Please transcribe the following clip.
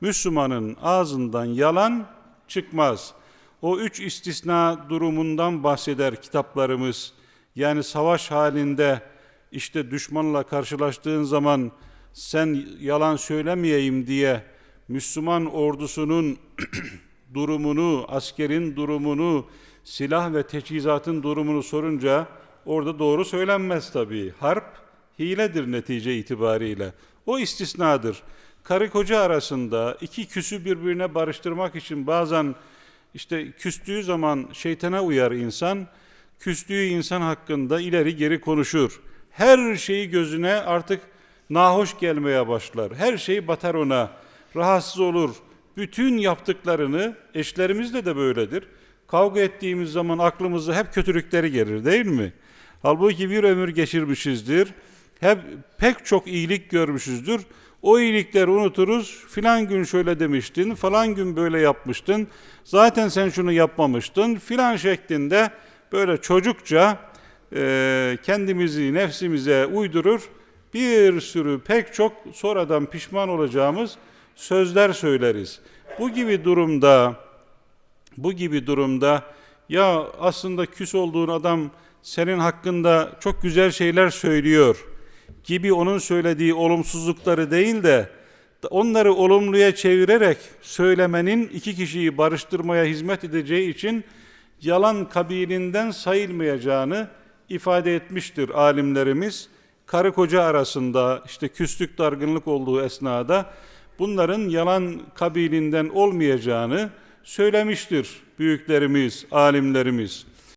Müslümanın ağzından yalan çıkmaz. O üç istisna durumundan bahseder kitaplarımız. Yani savaş halinde işte düşmanla karşılaştığın zaman sen yalan söylemeyeyim diye Müslüman ordusunun durumunu, askerin durumunu, silah ve teçhizatın durumunu sorunca orada doğru söylenmez tabii. Harp hiledir netice itibariyle. O istisnadır. Karı koca arasında iki küsü birbirine barıştırmak için bazen işte küstüğü zaman şeytana uyar insan, küstüğü insan hakkında ileri geri konuşur. Her şeyi gözüne artık nahoş gelmeye başlar. Her şey batar ona, rahatsız olur. Bütün yaptıklarını, eşlerimizde de böyledir. Kavga ettiğimiz zaman aklımıza hep kötülükleri gelir değil mi? Halbuki bir ömür geçirmişizdir. Hep pek çok iyilik görmüşüzdür. O iyilikleri unuturuz. Filan gün şöyle demiştin, falan gün böyle yapmıştın. Zaten sen şunu yapmamıştın. Filan şeklinde böyle çocukça e, kendimizi nefsimize uydurur. Bir sürü pek çok sonradan pişman olacağımız sözler söyleriz. Bu gibi durumda bu gibi durumda ya aslında küs olduğun adam senin hakkında çok güzel şeyler söylüyor gibi onun söylediği olumsuzlukları değil de onları olumluya çevirerek söylemenin iki kişiyi barıştırmaya hizmet edeceği için yalan kabilinden sayılmayacağını ifade etmiştir alimlerimiz. Karı koca arasında işte küslük dargınlık olduğu esnada bunların yalan kabilinden olmayacağını söylemiştir büyüklerimiz, alimlerimiz.